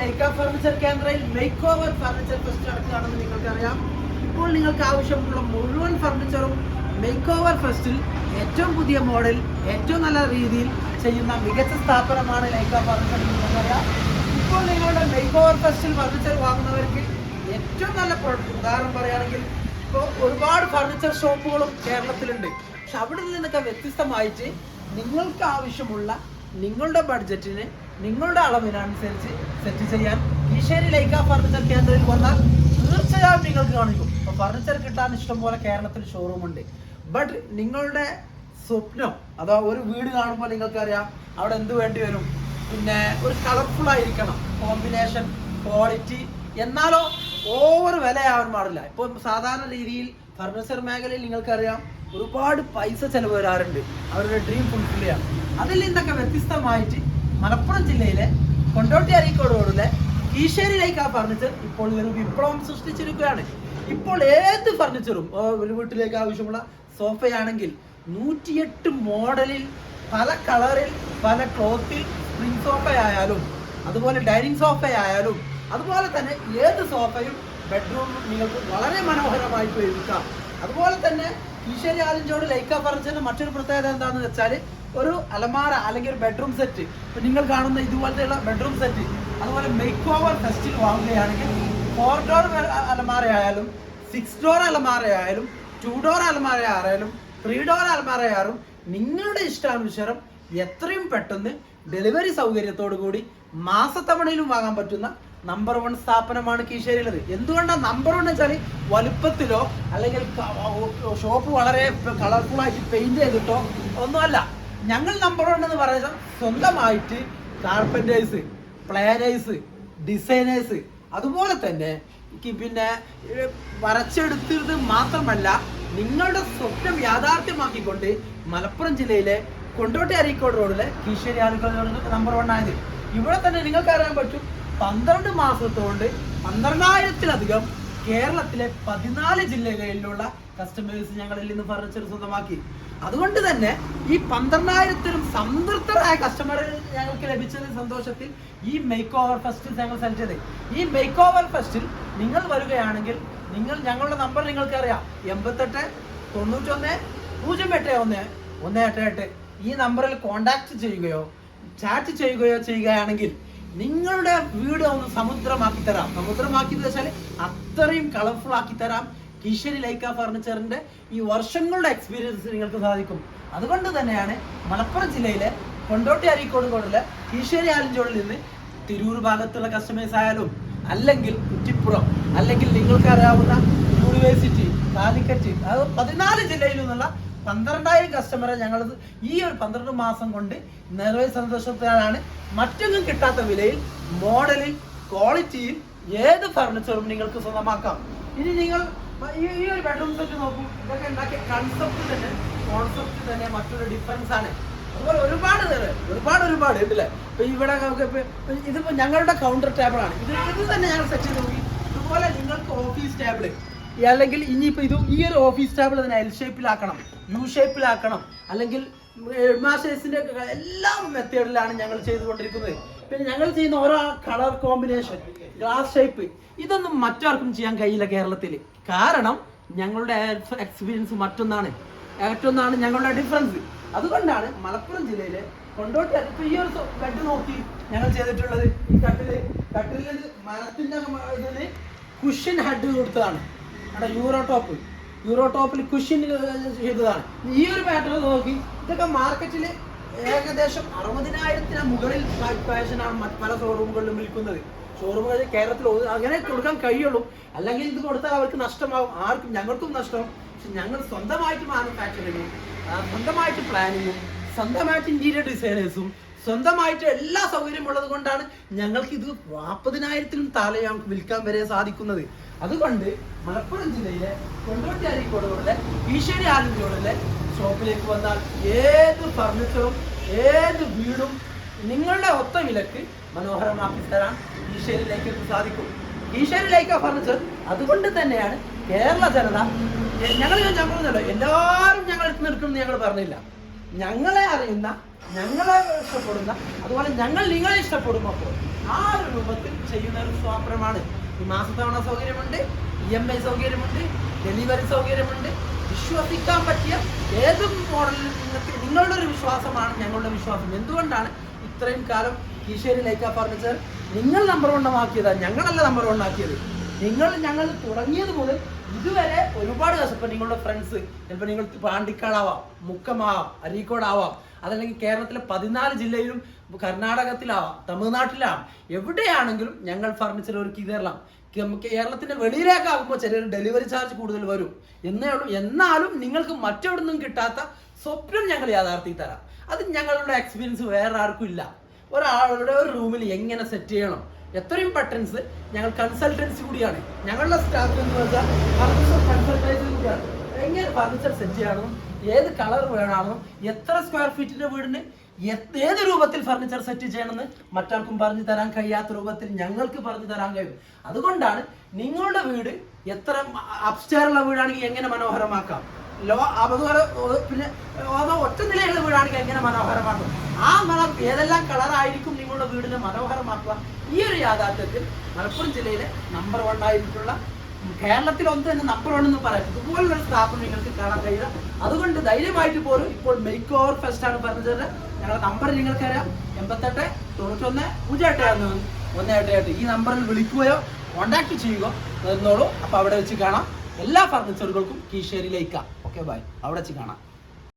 Lyca furniture കേന്ദ്രയിൽ make over furniture fest നടക്കുകയാണെന്ന് നിങ്ങൾക്കറിയാം. ഇപ്പോൾ നിങ്ങൾക്ക് ആവശ്യമുള്ള മുഴുവൻ ഫർണിച്ചറും മേക്ക് ഓവർ ഫെസ്റ്റിൽ ഏറ്റവും പുതിയ മോഡൽ ഏറ്റവും നല്ല രീതിയിൽ ചെയ്യുന്ന മികച്ച സ്ഥാപനമാണ് ലൈക്ക ഫർണിച്ചർ എന്ന് നിങ്ങൾക്കറിയാം. ഇപ്പോൾ നിങ്ങളുടെ മേക്ക് ഓവർ ഫെസ്റ്റിൽ ഫർണിച്ചർ വാങ്ങുന്നവർക്ക് ഏറ്റവും നല്ല പ്രോഡക്റ്റ് ഉദാഹരണം പറയുകയാണെങ്കിൽ ഇപ്പോൾ ഒരുപാട് ഫർണിച്ചർ ഷോപ്പുകളും കേരളത്തിലുണ്ട്. പക്ഷെ അവിടെ നിന്നൊക്കെ വ്യത്യസ്തമായിട്ട് നിങ്ങൾക്ക് ആവശ്യമുള്ള നിങ്ങളുടെ ബഡ്ജറ്റിന് നിങ്ങളുടെ അളവിനനുസരിച്ച് സെറ്റ് ചെയ്യാൻ ഈശ്വരി ലൈക്ക ഫർണിച്ചർ കേന്ദ്രത്തിൽ വന്നാൽ തീർച്ചയായും നിങ്ങൾക്ക് കാണിക്കും. അപ്പോൾ ഫർണിച്ചർ കിട്ടാൻ ഇഷ്ടം പോലെ കേരളത്തിൽ ഷോറൂം ഉണ്ട്. ബട്ട് നിങ്ങളുടെ സ്വപ്നം അഥവാ ഒരു വീട് കാണുമ്പോൾ നിങ്ങൾക്കറിയാം അവിടെ എന്ത് വേണ്ടി വരും? പിന്നെ ഒരു കളർഫുൾ ആയിരിക്കണം. കോമ്പിനേഷൻ ക്വാളിറ്റി എന്നാലോ ഓവർ വിലയാവാൻ പാടില്ല. ഇപ്പോൾ സാധാരണ രീതിയിൽ ഫർണിച്ചർ മേഖലയിൽ നിങ്ങൾക്കറിയാം ഒരുപാട് പൈസ ചെലവ് വരാറുണ്ട്. അവരുടെ ഡ്രീം ഫുൾഫിൽ ചെയ്യാൻ. അതിൽ നിന്നൊക്കെ വ്യത്യസ്തമായിട്ട് മലപ്പുറം ജില്ലയിലെ കൊണ്ടോട്ടി അരീക്കോട് റോഡിലെ ലൈക്ക് ആ ഫർണിച്ചർ ഇപ്പോൾ ഒരു വിപ്ലവം സൃഷ്ടിച്ചിരിക്കുകയാണ്. ഇപ്പോൾ ഏത് ഫർണിച്ചറും ഒരു വീട്ടിലേക്ക് ആവശ്യമുള്ള സോഫയാണെങ്കിൽ നൂറ്റിയെട്ട് മോഡലിൽ പല കളറിൽ പല ക്ലോത്തിൽ സ്പ്രിംഗ് സോഫയായാലും അതുപോലെ ഡൈനിങ് സോഫയായാലും അതുപോലെ തന്നെ ഏത് സോഫയും ബെഡ്റൂം നിങ്ങൾക്ക് വളരെ മനോഹരമായിട്ട് ഒരുക്കാം. അതുപോലെ തന്നെ ഈശ്വരി ആലിഞ്ചോട് ലൈക്ക ഫർണിച്ചറിന് മറ്റൊരു പ്രത്യേകത എന്താണെന്ന് വെച്ചാൽ ഒരു അലമാര അല്ലെങ്കിൽ ഒരു ബെഡ്റൂം സെറ്റ് ഇപ്പൊ നിങ്ങൾ കാണുന്ന ഇതുപോലത്തെയുള്ള ബെഡ്റൂം സെറ്റ് അതുപോലെ മേക്ക് ഓവർ ഫെസ്റ്റിൽ വാങ്ങുകയാണെങ്കിൽ ഫോർ ഡോർ അലമാരയായാലും സിക്സ് ഡോർ അലമാര ആയാലും ടു ഡോർ അലമാരയായാലും ത്രീ ഡോർ അലമാര ആയാലും നിങ്ങളുടെ ഇഷ്ടാനുസരം എത്രയും പെട്ടെന്ന് ഡെലിവറി സൗകര്യത്തോടു കൂടി മാസത്തവണയിലും വാങ്ങാൻ പറ്റുന്ന നമ്പർ വൺ സ്ഥാപനമാണ് കീശേരിയുള്ളത് എന്തുകൊണ്ടാണ് നമ്പർ വൺ വെച്ചാൽ വലുപ്പത്തിലോ അല്ലെങ്കിൽ ഷോപ്പ് വളരെ കളർഫുൾ ആയിട്ട് പെയിന്റ് ചെയ്തിട്ടോ? ഒന്നുമല്ല. ഞങ്ങൾ നമ്പർ വൺ എന്ന് പറയുന്നത് സ്വന്തമായിട്ട് കാർപ്പന്റേഴ്സ് പ്ലാനേഴ്സ് ഡിസൈനേഴ്സ് അതുപോലെ തന്നെ പിന്നെ വരച്ചെടുത്തത് മാത്രമല്ല നിങ്ങളുടെ സ്വപ്നം യാഥാർത്ഥ്യമാക്കിക്കൊണ്ട് മലപ്പുറം ജില്ലയിലെ കൊണ്ടോട്ടി അരീക്കോട് റോഡിലെ കീശ്ശേരി ആലുക്ക നമ്പർ വൺ ആയത്. ഇവിടെ തന്നെ നിങ്ങൾക്ക് അറിയാൻ പറ്റും പന്ത്രണ്ട് മാസത്തോണ്ട് പന്ത്രണ്ടായിരത്തിലധികം കേരളത്തിലെ പതിനാല് ജില്ലകളിലുള്ള കസ്റ്റമേഴ്സ് ഞങ്ങളിൽ നിന്ന് ഫർണിച്ചർ സ്വന്തമാക്കി. അതുകൊണ്ട് തന്നെ ഈ പന്ത്രണ്ടായിരത്തിലും സംതൃപ്തരായ കസ്റ്റമറിൽ ഞങ്ങൾക്ക് ലഭിച്ചത് സന്തോഷത്തിൽ ഈ മേക്ക് ഓവർ ഫെസ്റ്റിൽ ഞങ്ങൾ സെലക്ട് ചെയ്തത് ഈ മേക്ക് ഓവർ ഫെസ്റ്റിൽ നിങ്ങൾ വരികയാണെങ്കിൽ നിങ്ങൾ ഞങ്ങളുടെ നമ്പർ നിങ്ങൾക്ക് അറിയാം. എൺപത്തെട്ട് തൊണ്ണൂറ്റൊന്ന് പൂജ്യം എട്ട് ഒന്ന് ഒന്ന് എട്ട് എട്ട്. ഈ നമ്പറിൽ കോണ്ടാക്ട് ചെയ്യുകയോ ചാറ്റ് ചെയ്യുകയോ ചെയ്യുകയാണെങ്കിൽ നിങ്ങളുടെ വീട് ഒന്ന് സമുദ്രമാക്കി തരാം. സമുദ്രമാക്കി വെച്ചാൽ അത്രയും കളർഫുൾ ആക്കി തരാം. കിഷരി ലൈക്ക ഫർണിച്ചറിന്റെ ഈ വർഷങ്ങളുടെ എക്സ്പീരിയൻസ് നിങ്ങൾക്ക് സാധിക്കും. അതുകൊണ്ട് തന്നെയാണ് മലപ്പുറം ജില്ലയിലെ കൊണ്ടോട്ടി അരീക്കോട് കോടിലെ കീശ്ശേരി ആലഞ്ചോളിൽ നിന്ന് തിരൂർ ഭാഗത്തുള്ള കസ്റ്റമേഴ്സ് ആയാലും അല്ലെങ്കിൽ കുറ്റിപ്പുറം അല്ലെങ്കിൽ നിങ്ങൾക്ക് അറിയാവുന്ന യൂണിവേഴ്സിറ്റി കാലിക്കറ്റ് അത് പതിനാല് ജില്ലയിൽ നിന്നുള്ള പന്ത്രണ്ടായിരം കസ്റ്റമറെ ഞങ്ങൾ ഈ ഒരു പന്ത്രണ്ട് മാസം കൊണ്ട് നിറവേ സന്തോഷത്തിലാണ്. മറ്റൊന്നും കിട്ടാത്ത വിലയിൽ മോഡലിൽ ക്വാളിറ്റിയിൽ ഏത് ഫർണിച്ചറും നിങ്ങൾക്ക് സ്വന്തമാക്കാം. ഇനി നിങ്ങൾ ഈ ഒരു ബെഡ്റൂം സെറ്റ് നോക്കും. ഇതൊക്കെ ഉണ്ടാക്കിയ കൺസെപ്റ്റ് തന്നെ കോൺസെപ്റ്റ് തന്നെ മറ്റൊരു ഡിഫറൻസ് ആണ്. അതുപോലെ ഒരുപാട് ഒരുപാട് ഒരുപാട് ഉണ്ടല്ലേ ഇപ്പൊ ഇവിടെ നമുക്ക് ഇപ്പൊ ഇതിപ്പോ ഞങ്ങളുടെ കൗണ്ടർ ടേബിൾ ആണ്. ഇത് ഇത് തന്നെ ഞങ്ങൾ സെറ്റ് ചെയ്ത് നോക്കി. ഇതുപോലെ നിങ്ങൾക്ക് ഓഫീസ് ടേബിൾ അല്ലെങ്കിൽ ഇനിയിപ്പോ ഇത് ഈ ഒരു ഓഫീസ് ടേബിൾ തന്നെ എൽ ഷേപ്പിലാക്കണം യു ഷേപ്പിലാക്കണം അല്ലെങ്കിൽ മാസ്റ്റേഴ്സിന്റെ എല്ലാ മെത്തേഡിലാണ് ഞങ്ങൾ ചെയ്തുകൊണ്ടിരിക്കുന്നത്. പിന്നെ ഞങ്ങൾ ചെയ്യുന്ന ഓരോ കളർ കോമ്പിനേഷൻ ഗ്ലാസ് ഷേപ്പ് ഇതൊന്നും മറ്റാർക്കും ചെയ്യാൻ കഴിയില്ല കേരളത്തിൽ. കാരണം ഞങ്ങളുടെ എക്സ്പീരിയൻസ് മറ്റൊന്നാണ്. മറ്റൊന്നാണ് ഞങ്ങളുടെ ഡിഫറൻസ് അതുകൊണ്ടാണ് മലപ്പുറം ജില്ലയിലെ കൊണ്ടോട്ടി ഇപ്പൊ ഈ ഒരു ബെഡ് നോക്കി ഞങ്ങൾ ചെയ്തിട്ടുള്ളത്. ഈ കട്ടിൽ കട്ടിലിൽ മരത്തിന്റെ ഇതിന് കുഷ്യൻ ഹെഡ് കൊടുത്തതാണ്. യൂറോ ടോപ്പ് യൂറോ ടോപ്പിൽ കുഷ്യൻ ചെയ്തതാണ്. ഈ ഒരു പാറ്റേൺ നോക്കി. ഇതൊക്കെ മാർക്കറ്റിൽ ഏകദേശം അറുപതിനായിരത്തിന് മുകളിൽ ഫാഷനാണ് പല ഷോറൂമുകളിലും വിൽക്കുന്നത്. ഷോറൂമുകളിൽ കേരളത്തിൽ അങ്ങനെ കൊടുക്കാൻ കഴിയുള്ളൂ. അല്ലെങ്കിൽ ഇത് കൊടുത്താൽ അവർക്ക് നഷ്ടമാവും. ആർക്കും ഞങ്ങൾക്കും നഷ്ടം. പക്ഷെ ഞങ്ങൾ സ്വന്തമായിട്ട് മാനുഫാക്ചറിങ്ങും സ്വന്തമായിട്ട് പ്ലാനിങ്ങും സ്വന്തമായിട്ട് ഇന്റീരിയർ ഡിസൈനേഴ്സും സ്വന്തമായിട്ട് എല്ലാ സൗകര്യം ഉള്ളത് കൊണ്ടാണ് ഞങ്ങൾക്ക് ഇത് നാൽപ്പതിനായിരത്തിലും താഴെ ഞങ്ങൾക്ക് വിൽക്കാൻ വരെ സാധിക്കുന്നത്. അതുകൊണ്ട് മലപ്പുറം ജില്ലയിലെ കൊണ്ടോട്ടി കോടുകളിലെ ഈശ്വരി ആലുകളിലെ ഷോപ്പിലേക്ക് വന്നാൽ ഏത് ഫർണിച്ചറും ഏത് വീടും നിങ്ങളുടെ ഒത്ത വിലക്ക് മനോഹരമാക്കി തരാൻ ഈശ്വരിലേക്ക് സാധിക്കും. ഈശ്വരിലേക്ക് ഫർണിച്ചർ അതുകൊണ്ട് തന്നെയാണ് കേരള ജനത ഞങ്ങൾ ഞാൻ പറഞ്ഞല്ലോ എല്ലാവരും ഞങ്ങൾ എടുത്ത് നിൽക്കുമെന്ന് ഞങ്ങൾ പറഞ്ഞില്ല. ഞങ്ങളെ അറിയുന്ന ഞങ്ങളെ ഇഷ്ടപ്പെടുന്ന അതുപോലെ ഞങ്ങൾ നിങ്ങളെ ഇഷ്ടപ്പെടുമ്പോൾ ആ ഒരു രൂപത്തിൽ ചെയ്യുന്ന ഒരു സ്വാപ്രമാണ് ഈ മാസത്തവണ സൗകര്യമുണ്ട് ഇ എം ഐ സൗകര്യമുണ്ട് ഡെലിവറി സൗകര്യമുണ്ട്. വിശ്വസിക്കാൻ പറ്റിയ ഏത് മോഡലിൽ നിങ്ങളുടെ ഒരു വിശ്വാസമാണ് ഞങ്ങളുടെ വിശ്വാസം. എന്തുകൊണ്ടാണ് ഇത്രയും കാലം കീശേരി ലൈക്ക ഫർണിച്ചർ നിങ്ങൾ നമ്പർ വണ്ണമാക്കിയതാണ് ഞങ്ങളല്ല നമ്പർ വണ്ണാക്കിയത് നിങ്ങൾ ഞങ്ങൾ തുടങ്ങിയത് മുതൽ ഇതുവരെ ഒരുപാട് ഇപ്പൊ നിങ്ങളുടെ ഫ്രണ്ട്സ് ചിലപ്പോൾ നിങ്ങൾ പാണ്ടിക്കാടാവാം മുക്കമാവാം അരീക്കോടാവാം അതല്ലെങ്കിൽ കേരളത്തിലെ പതിനാല് ജില്ലയിലും കർണാടകത്തിലാവാം തമിഴ്നാട്ടിലാവാം എവിടെയാണെങ്കിലും ഞങ്ങൾ ഫർണിച്ചർ ഒരുക്കി തരലാം കേരളത്തിന്റെ വെളിയിലേക്കാകുമ്പോൾ ചെറിയൊരു ഡെലിവറി ചാർജ് കൂടുതൽ വരും. എന്നേ ഉള്ളൂ. എന്നാലും നിങ്ങൾക്ക് മറ്റെവിടെ നിന്നും കിട്ടാത്ത സ്വപ്നം ഞങ്ങൾ യാഥാർത്ഥ്യം തരാം. അത് ഞങ്ങളുടെ എക്സ്പീരിയൻസ് വേറെ ആർക്കും ഇല്ല. ഒരാളുടെ ഒരു റൂമിൽ എങ്ങനെ സെറ്റ് ചെയ്യണം? എത്രയും പെട്ടൻസ് ഞങ്ങൾ കൺസൾട്ടൻസി കൂടിയാണ്. ഞങ്ങളുടെ സ്റ്റാഫ് എന്ന് വെച്ചാൽ ഫർണിച്ചർ കൺസൾട്ടൻസി കൂടിയാണ്. എങ്ങനെ ഫർണിച്ചർ സെറ്റ് ചെയ്യണം? ഏത് കളർ വേണമെന്നും എത്ര സ്ക്വയർ ഫീറ്റിന്റെ വീടിന് ഏത് രൂപത്തിൽ ഫർണിച്ചർ സെറ്റ് ചെയ്യണമെന്ന് മറ്റാർക്കും പറഞ്ഞു തരാൻ കഴിയാത്ത രൂപത്തിൽ ഞങ്ങൾക്ക് പറഞ്ഞു തരാൻ കഴിയും. അതുകൊണ്ടാണ് നിങ്ങളുടെ വീട് എത്ര അപ്സ്റ്റാറുള്ള വീടാണെങ്കിൽ എങ്ങനെ മനോഹരമാക്കാം? ലോ അതുപോലെ പിന്നെ ഒറ്റ നിലയുള്ള വീടാണെങ്കിൽ എങ്ങനെ മനോഹരമാക്കും? ആ മണം ഏതെല്ലാം കളറായിരിക്കും നിങ്ങളുടെ വീടിനെ മനോഹരമാക്കുക? ഈ ഒരു യാഥാർത്ഥ്യത്തിൽ മലപ്പുറം ജില്ലയിലെ നമ്പർ വൺ ആയിട്ടുള്ള കേരളത്തിൽ ഒന്ന് തന്നെ നമ്പർ വൺ എന്ന് പറയാം. ഇതുപോലുള്ള സ്ഥാപനം നിങ്ങൾക്ക് കാണാൻ കഴിയില്ല. അതുകൊണ്ട് ധൈര്യമായിട്ട് പോലും ഇപ്പോൾ മേക്ക് ഓവർ ഫെസ്റ്റ് ആണ് പറഞ്ഞത് ഞങ്ങളുടെ നമ്പർ നിങ്ങൾക്കറിയാം എൺപത്തെട്ട് തൊണ്ണൂറ്റൊന്ന് പൂജ്യം എട്ട് ഒന്ന് ഒന്ന് എട്ട് എട്ട് ഈ നമ്പറിൽ വിളിക്കുകയോ കോണ്ടാക്ട് ചെയ്യുകയോ എന്നോളൂ അപ്പോൾ അവിടെ വെച്ച് കാണാം. എല്ലാ ഫർണിച്ചറുകൾക്കും കീശേരിയിലേക്കാം. ഓക്കെ ബൈ അവിടെ വെച്ച് കാണാം.